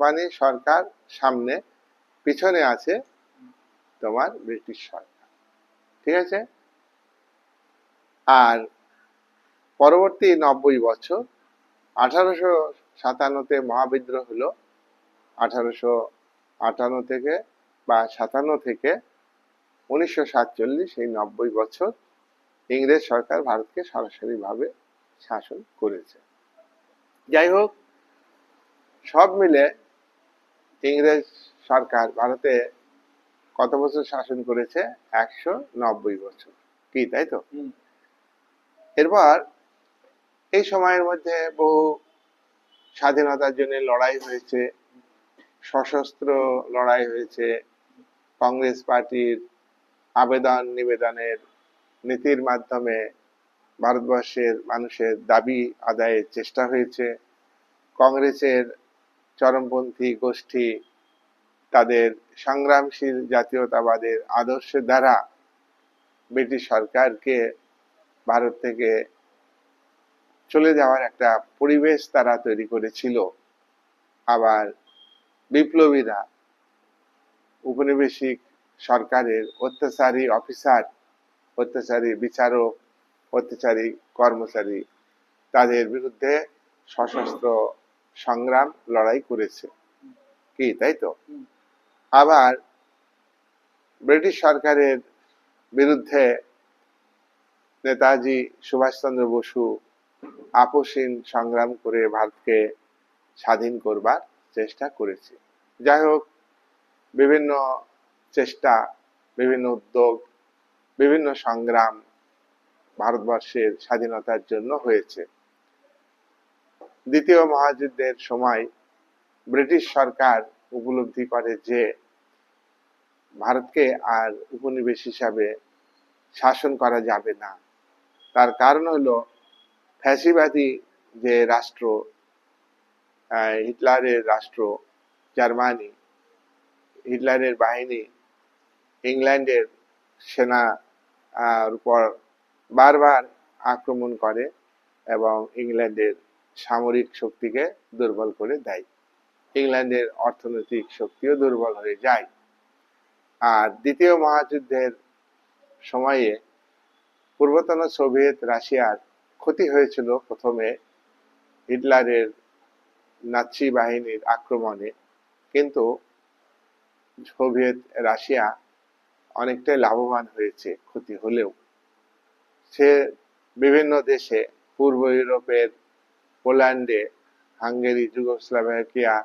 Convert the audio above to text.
Company সরকার সামনে পিছনে আছে তোমার ব্রিটিশ সরকার। ঠিক আছে? আর পরবর্তী নব্বই বছর, আঠারোশো সাতান্নতে মহাবিদ্রোহ হলো। আঠারোশো আটান্ন থেকে বা সাতান্ন থেকে উনিশশো সাতচল্লিশ এই নব্বই বছর ইংরেজ সরকার ভারতকে সরাসরিভাবে শাসন করেছে। যাই হোক, সব মিলে ইংরেজ সরকার ভারতে কত বছর শাসন করেছে? একশো নব্বই বছর। কি তাই তো? এরপর এই সময়ের মধ্যে বহু স্বাধীনতার জন্য লড়াই হয়েছে সশস্ত্র লড়াই হয়েছে কংগ্রেস পার্টির আবেদন নিবেদনের নীতির মাধ্যমে ভারতবর্ষের মানুষের দাবি আদায়ের চেষ্টা হয়েছে কংগ্রেসের চরমপন্থী গোষ্ঠী তাদের সংগ্রামশীল জাতীয়তাবাদের আদর্শের দ্বারা ব্রিটিশ সরকারকে ভারত থেকে চলে যাওয়ার একটা পরিবেশ তারা তৈরি করেছিল। আবার বিপ্লবীরা উপনিবেশিক সরকারের অত্যাচারী অফিসার, অত্যাচারী বিচারক, অত্যাচারী কর্মচারী তাদের বিরুদ্ধে সশস্ত্র সংগ্রাম লড়াই করেছে। কি তাই তো? আবার ব্রিটিশ সরকারের বিরুদ্ধে নেতাজি সুভাষচন্দ্র বসু আপোষহীন সংগ্রাম করে ভারতকে স্বাধীন করবার চেষ্টা করেছে। যাই হোক বিভিন্ন চেষ্টা বিভিন্ন উদ্যোগ বিভিন্ন সংগ্রাম ভারতবর্ষের স্বাধীনতার জন্য হয়েছে। দ্বিতীয় মহাযুদ্ধের সময় ব্রিটিশ সরকার উপলব্ধি করে যে ভারতকে আর উপনিবেশ হিসাবে শাসন করা যাবে না। তার কারণ হলো ফ্যাসিবাদী যে রাষ্ট্র হিটলারের রাষ্ট্র জার্মানি, হিটলারের বাহিনী, ইংল্যান্ডের সেনা উপর বারবার আক্রমণ করে এবং ইংল্যান্ডের সামরিক শক্তিকে দুর্বল করে দেয়। ইংল্যান্ডের অর্থনৈতিক শক্তিও দুর্বল হয়ে যায়। আর দ্বিতীয় মহাযুদ্ধের সময়ে পূর্বতন সোভিয়েত রাশিয়ার ক্ষতি হয়েছিল প্রথমে হিটলারের নাৎসি বাহিনীর আক্রমণে, কিন্তু সোভিয়েত রাশিয়া অনেকটাই লাভবান হয়েছে ক্ষতি হলেও। সে বিভিন্ন দেশে পূর্ব ইউরোপের Polandy, Hungary, Jugoslavia,